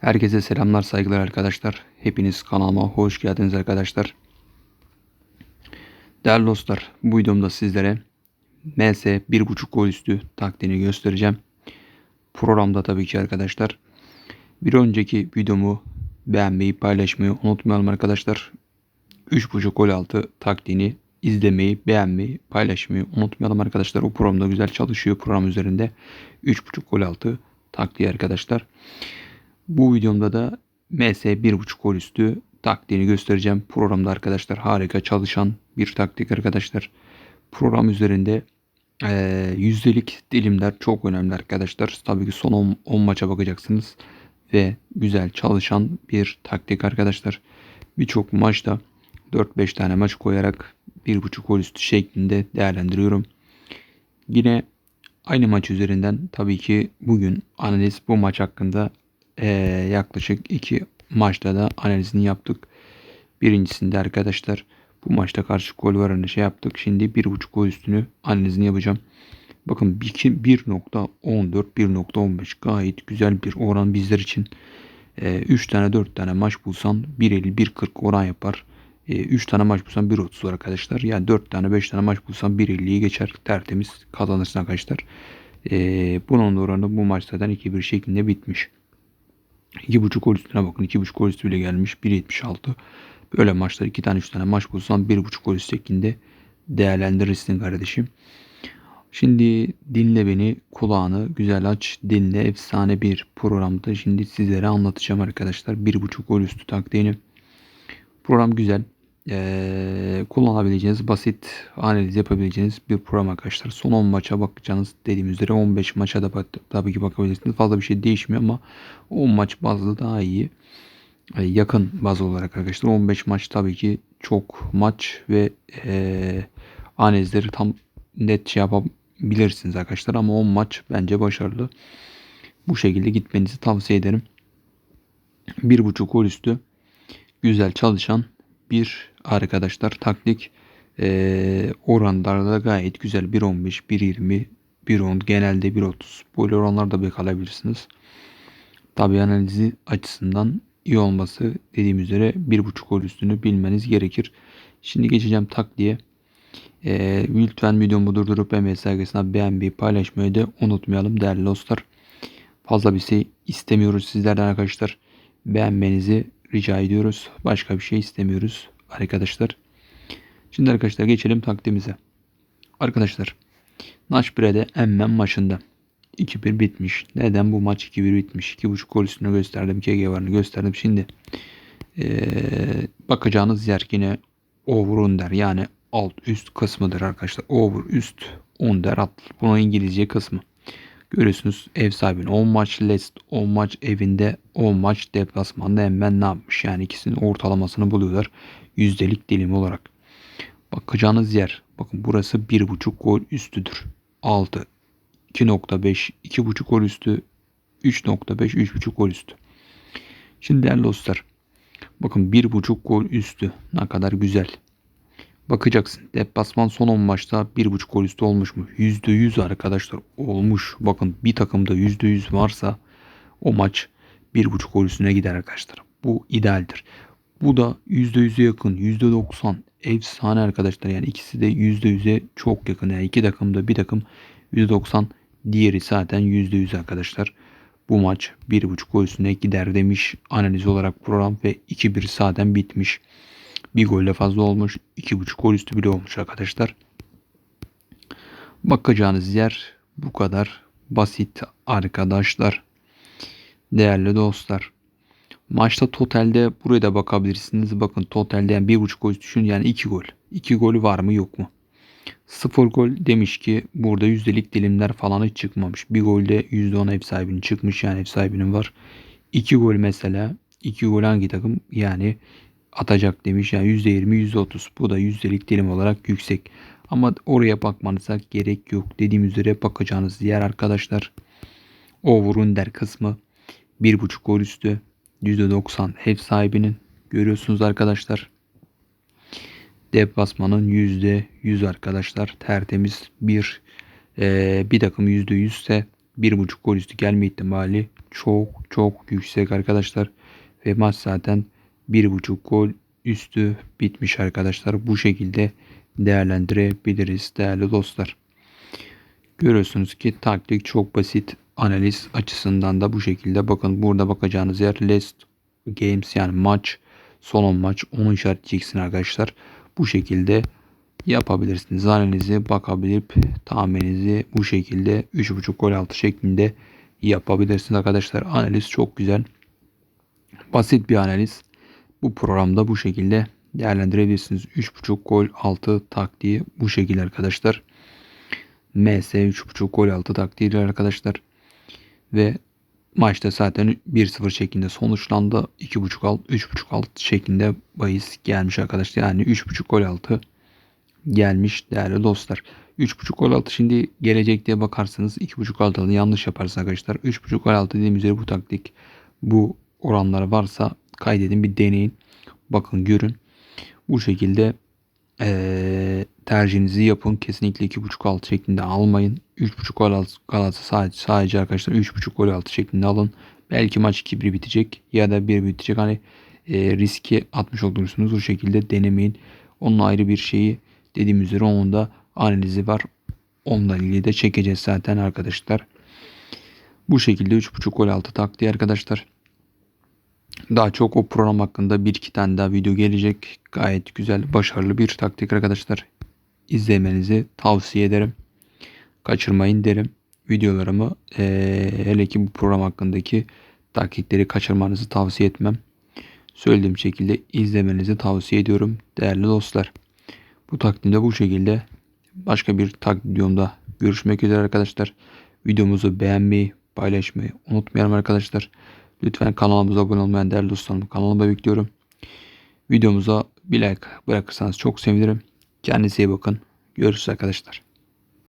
Herkese selamlar saygılar arkadaşlar. Hepiniz kanalıma hoş geldiniz arkadaşlar. Değerli dostlar bu videomda sizlere MS 1.5 gol üstü taktiğini göstereceğim. Programda tabii ki arkadaşlar. Bir önceki videomu beğenmeyi paylaşmayı unutmayalım arkadaşlar. 3.5 gol altı taktiğini izlemeyi, beğenmeyi, paylaşmayı unutmayalım arkadaşlar. O programda güzel çalışıyor program üzerinde. 3.5 gol altı taktiği arkadaşlar. Bu videomda da MS 1.5 gol üstü taktiğini göstereceğim. Programda arkadaşlar harika çalışan bir taktik arkadaşlar. Program üzerinde eee, yüzdelik dilimler çok önemli arkadaşlar. Tabii ki son 10, 10 maça bakacaksınız. Ve güzel çalışan bir taktik arkadaşlar. Birçok maçta 4-5 tane maç koyarak 1.5 gol üstü şeklinde değerlendiriyorum. Yine aynı maç üzerinden tabii ki bugün analiz bu maç hakkında eee, yaklaşık iki maçta da analizini yaptık. Birincisinde arkadaşlar bu maçta karşı gol varını şey yaptık. Şimdi 1.5 gol üstünü analizini yapacağım. Bakın 1.14 1.15 gayet güzel bir oran bizler için. 3 tane 4 tane maç bulsan 1.50 1.40 oran yapar. 3 tane maç bulsan 1.30 var arkadaşlar. Yani 4 tane 5 tane maç bulsan 1.50'yi geçer tertemiz kazanırsın arkadaşlar. Ee, bunun oranı bu maçlardan 2-1 şeklinde bitmiş. 2.5 gol üstüne bakın. 2.5 gol üstü bile gelmiş. 1.76. Böyle maçlar 2 tane 3 tane maç bulsan 1.5 gol üstü şeklinde değerlendirirsin kardeşim. Şimdi dinle beni kulağını güzel aç dinle efsane bir programda şimdi sizlere anlatacağım arkadaşlar 1.5 gol üstü taktiğini. Program güzel. Ee, kullanabileceğiniz basit analiz yapabileceğiniz bir program arkadaşlar. Son 10 maça bakacağınız dediğim üzere 15 maça da tabii ki bakabilirsiniz. Fazla bir şey değişmiyor ama 10 maç bazlı daha iyi. Ee, yakın baz olarak arkadaşlar 15 maç tabii ki çok maç ve ee, analizleri tam net şey yapabilirsiniz arkadaşlar ama 10 maç bence başarılı. Bu şekilde gitmenizi tavsiye ederim. 1.5 gol üstü güzel çalışan bir arkadaşlar taktik ee, oranlarda da gayet güzel 1.15 1.20 1.10 genelde 1.30 böyle oranlarda bekalabilirsiniz. Tabi analizi açısından iyi olması dediğim üzere 1.5 gol üstünü bilmeniz gerekir. Şimdi geçeceğim taktiğe. Ee, lütfen videomu durdurup MS sayfasına beğenmeyi paylaşmayı da unutmayalım değerli dostlar. Fazla bir şey istemiyoruz sizlerden arkadaşlar. Beğenmenizi rica ediyoruz. Başka bir şey istemiyoruz arkadaşlar. Şimdi arkadaşlar geçelim taktiğimize. Arkadaşlar Naşbire'de Emmen maçında 2-1 bitmiş. Neden bu maç 2-1 bitmiş? 2.5 gol üstünü gösterdim. KG varını gösterdim. Şimdi ee, bakacağınız yer yine over under yani alt üst kısmıdır arkadaşlar. Over üst under alt. Bunun İngilizce kısmı. Görüyorsunuz ev sahibinin 10 maç Leicester 10 maç evinde 10 maç deplasmanda hemen ne yapmış? Yani ikisinin ortalamasını buluyorlar. Yüzdelik dilim olarak. Bakacağınız yer. Bakın burası 1.5 gol üstüdür. 6 2.5 2.5 gol üstü 3.5 3.5 gol üstü. Şimdi değerli dostlar. Bakın 1.5 gol üstü. Ne kadar güzel. Bakacaksın. Deplasman son 10 maçta 1.5 gol üstü olmuş mu? %100 arkadaşlar olmuş. Bakın bir takımda %100 varsa o maç 1.5 gol üstüne gider arkadaşlar. Bu idealdir. Bu da %100'e yakın. %90 efsane arkadaşlar. Yani ikisi de %100'e çok yakın. Yani iki takımda bir takım %90 diğeri zaten %100 arkadaşlar. Bu maç 1.5 gol üstüne gider demiş analiz olarak program ve 2-1 zaten bitmiş. Bir golle fazla olmuş. 2.5 gol üstü bile olmuş arkadaşlar. Bakacağınız yer bu kadar basit arkadaşlar. Değerli dostlar. Maçta totalde buraya da bakabilirsiniz. Bakın totalde yani 1.5 gol düşün yani 2 gol. 2 golü var mı yok mu? 0 gol demiş ki burada yüzdelik dilimler falan hiç çıkmamış. Bir golde %10 ev sahibinin çıkmış yani ev sahibinin var. 2 gol mesela. 2 gol hangi takım? Yani atacak demiş. Yani %20 %30 bu da yüzdelik dilim olarak yüksek. Ama oraya bakmanıza gerek yok. Dediğim üzere bakacağınız yer arkadaşlar. Over under kısmı 1.5 gol üstü %90 ev sahibinin görüyorsunuz arkadaşlar. Deplasmanın %100 arkadaşlar tertemiz bir e, bir takım %100 ise 1.5 gol üstü gelme ihtimali çok çok yüksek arkadaşlar. Ve maç zaten 1.5 gol üstü bitmiş arkadaşlar. Bu şekilde değerlendirebiliriz değerli dostlar. Görüyorsunuz ki taktik çok basit. Analiz açısından da bu şekilde. Bakın burada bakacağınız yer last games yani maç son 10 maç onu işaretleyeceksin arkadaşlar. Bu şekilde yapabilirsiniz. Analizi bakabilip tahmininizi bu şekilde 3.5 gol altı şeklinde yapabilirsiniz arkadaşlar. Analiz çok güzel. Basit bir analiz. Bu programda bu şekilde değerlendirebilirsiniz. 3.5 gol altı taktiği bu şekilde arkadaşlar. MS 3.5 gol altı taktiği arkadaşlar. Ve maçta zaten 1-0 şeklinde sonuçlandı. 2.5 alt 3.5 alt şeklinde bahis gelmiş arkadaşlar. Yani 3.5 gol altı gelmiş değerli dostlar. 3.5 gol altı şimdi gelecek diye bakarsanız 2.5 gol altını yanlış yaparsanız arkadaşlar 3.5 gol altı dediğim üzere bu taktik bu oranlar varsa kaydedin bir deneyin. Bakın görün. Bu şekilde ee, tercihinizi yapın. Kesinlikle 2.5 altı şeklinde almayın. 3.5 gol altı, altı sadece, sadece arkadaşlar 3.5 gol altı şeklinde alın. Belki maç 2-1 bitecek ya da 1 bitecek. Hani e, riski atmış olursunuz. O şekilde denemeyin. Onun ayrı bir şeyi dediğim üzere onun da analizi var. Onunla ilgili de çekeceğiz zaten arkadaşlar. Bu şekilde 3.5 gol altı taktiği arkadaşlar. Daha çok o program hakkında bir iki tane daha video gelecek. Gayet güzel, başarılı bir taktik arkadaşlar. İzlemenizi tavsiye ederim. Kaçırmayın derim. Videolarımı ee, hele ki bu program hakkındaki taktikleri kaçırmanızı tavsiye etmem. Söylediğim şekilde izlemenizi tavsiye ediyorum değerli dostlar. Bu takdimde bu şekilde başka bir takdim videomda görüşmek üzere arkadaşlar. Videomuzu beğenmeyi, paylaşmayı unutmayalım arkadaşlar. Lütfen kanalımıza abone olmayan değerli dostlarım kanalıma bekliyorum. Videomuza bir like bırakırsanız çok sevinirim. Kendinize iyi bakın. Görüşürüz arkadaşlar.